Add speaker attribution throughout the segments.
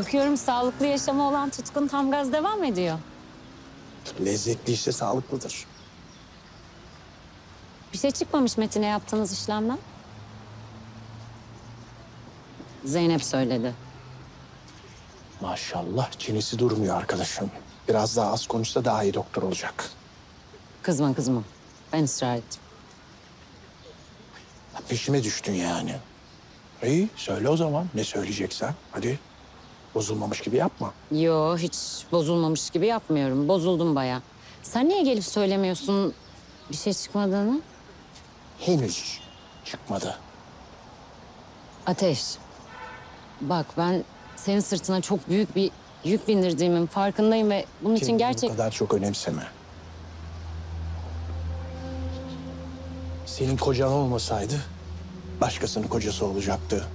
Speaker 1: Bakıyorum sağlıklı yaşama olan tutkun tam gaz devam ediyor.
Speaker 2: Lezzetli işte sağlıklıdır.
Speaker 1: Bir şey çıkmamış Metin'e yaptığınız işlemden. Zeynep söyledi.
Speaker 2: Maşallah çenesi durmuyor arkadaşım. Biraz daha az konuşsa daha iyi doktor olacak.
Speaker 1: Kızma kızma. Ben ısrar ettim.
Speaker 2: Ya Peşime düştün yani. İyi söyle o zaman ne söyleyeceksen. Hadi bozulmamış gibi yapma.
Speaker 1: Yo hiç bozulmamış gibi yapmıyorum. Bozuldum baya. Sen niye gelip söylemiyorsun bir şey çıkmadığını?
Speaker 2: Henüz çıkmadı.
Speaker 1: Ateş. Bak ben senin sırtına çok büyük bir yük bindirdiğimin farkındayım ve bunun için
Speaker 2: Kendini
Speaker 1: gerçek...
Speaker 2: bu kadar çok önemseme. Senin kocan olmasaydı başkasının kocası olacaktı.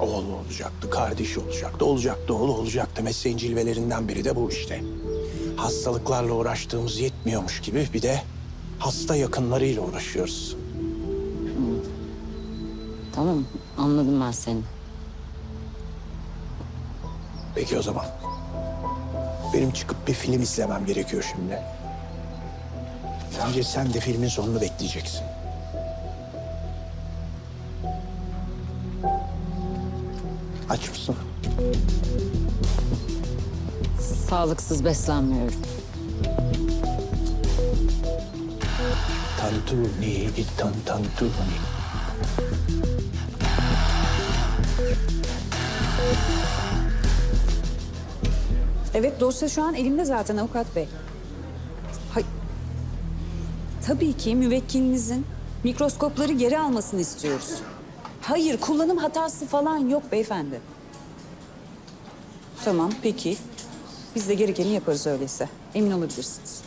Speaker 2: Oğlu olacaktı, kardeşi olacaktı, olacaktı, oğlu olacaktı. Mesleğin cilvelerinden biri de bu işte. Hastalıklarla uğraştığımız yetmiyormuş gibi bir de hasta yakınlarıyla uğraşıyoruz.
Speaker 1: Tamam anladım ben seni.
Speaker 2: Peki o zaman. Benim çıkıp bir film izlemem gerekiyor şimdi. Bence sen de filmin sonunu bekleyeceksin. Aç mısın?
Speaker 1: Sağlıksız beslenmiyorum.
Speaker 2: Tantuni, tan tantuni.
Speaker 3: Evet dosya şu an elimde zaten avukat bey. Hay Tabii ki müvekkilinizin mikroskopları geri almasını istiyoruz. Hayır kullanım hatası falan yok beyefendi. Tamam peki. Biz de gerekeni yaparız öyleyse. Emin olabilirsiniz.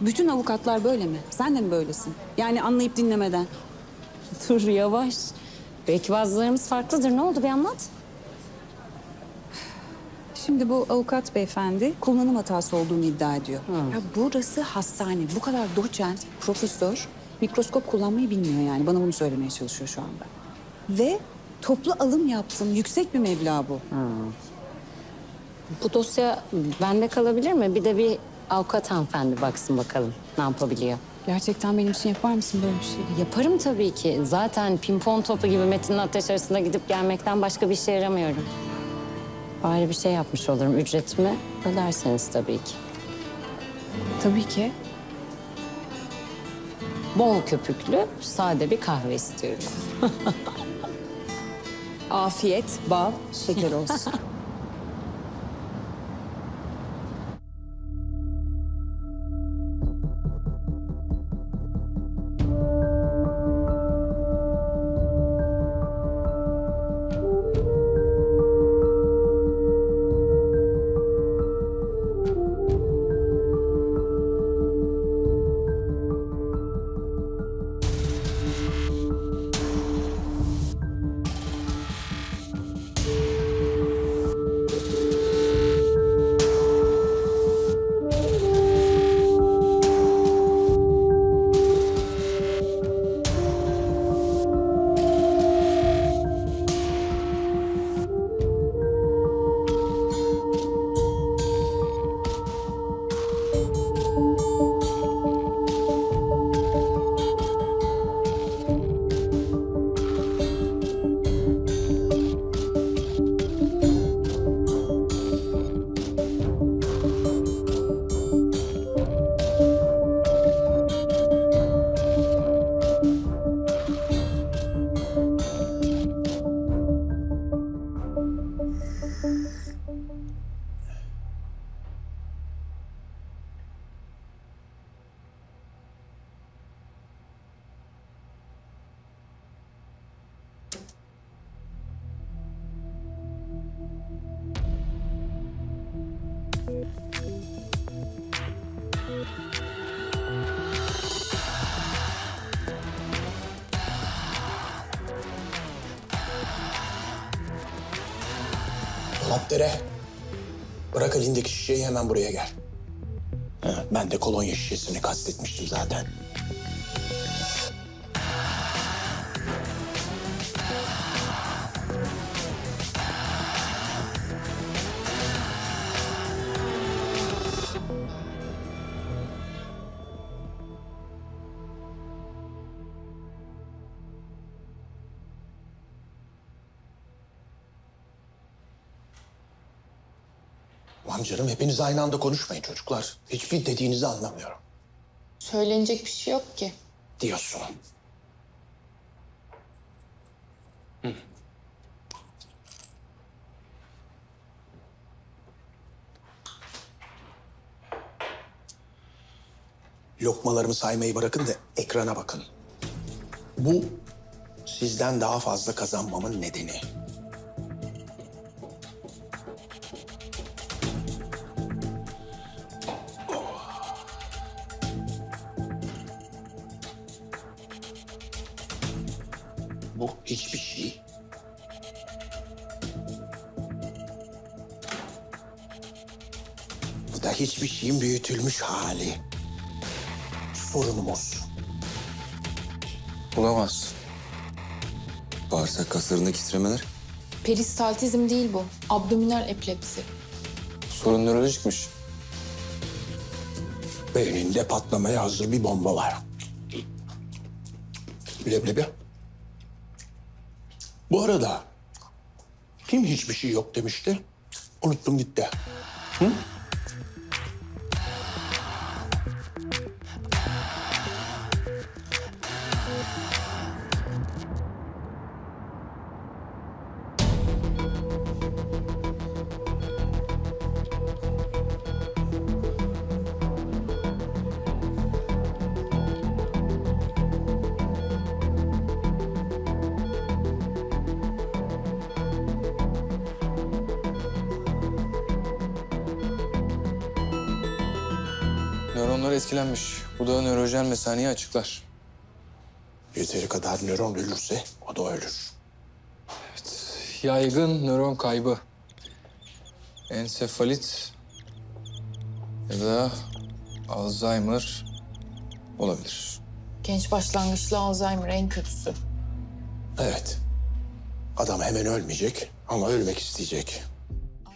Speaker 3: Bütün avukatlar böyle mi? Sen de mi böylesin? Yani anlayıp dinlemeden.
Speaker 1: Dur yavaş. Belki bazılarımız farklıdır. Ne oldu bir anlat.
Speaker 3: Şimdi bu avukat beyefendi kullanım hatası olduğunu iddia ediyor. Ya burası hastane. Bu kadar doçent, profesör mikroskop kullanmayı bilmiyor yani. Bana bunu söylemeye çalışıyor şu anda. Ve toplu alım yaptım. Yüksek bir meblağ bu.
Speaker 1: Bu dosya bende kalabilir mi? Bir de bir avukat hanımefendi baksın bakalım ne yapabiliyor.
Speaker 3: Gerçekten benim için yapar mısın böyle bir şey?
Speaker 1: Yaparım tabii ki. Zaten pimpon topu gibi Metin'in ateş arasında gidip gelmekten başka bir işe yaramıyorum. Bari bir şey yapmış olurum. Ücretimi öderseniz tabii ki.
Speaker 3: Tabii ki.
Speaker 1: Bol köpüklü, sade bir kahve istiyorum.
Speaker 3: Afiyet, bal, şeker olsun.
Speaker 2: Dolapdere. Bırak elindeki şişeyi hemen buraya gel. Ben de kolonya şişesini kastetmiştim zaten. Tamam canım hepiniz aynı anda konuşmayın çocuklar. Hiçbir dediğinizi anlamıyorum.
Speaker 4: Söylenecek bir şey yok ki.
Speaker 2: Diyorsun. Hı. Lokmalarımı saymayı bırakın da ekrana bakın. Bu sizden daha fazla kazanmamın nedeni. Bu hiçbir şey. Bu da hiçbir şeyin büyütülmüş hali. Sorunumuz.
Speaker 5: Olamaz. Bağırsak kaslarındaki titremeler
Speaker 4: Peristaltizm değil bu. Abdominal epilepsi.
Speaker 5: sorun nörolojikmiş.
Speaker 2: Beyninde patlamaya hazır bir bomba var. Leblebi. Bu arada kim hiçbir şey yok demişti? Unuttum gitti.
Speaker 5: Nöronlar etkilenmiş. Bu da nörojen mesaniyi açıklar.
Speaker 2: Yeteri kadar nöron ölürse o da ölür.
Speaker 5: Yaygın nöron kaybı. Ensefalit ya da Alzheimer olabilir.
Speaker 4: Genç başlangıçlı Alzheimer en kötüsü.
Speaker 2: Evet. Adam hemen ölmeyecek ama ölmek isteyecek.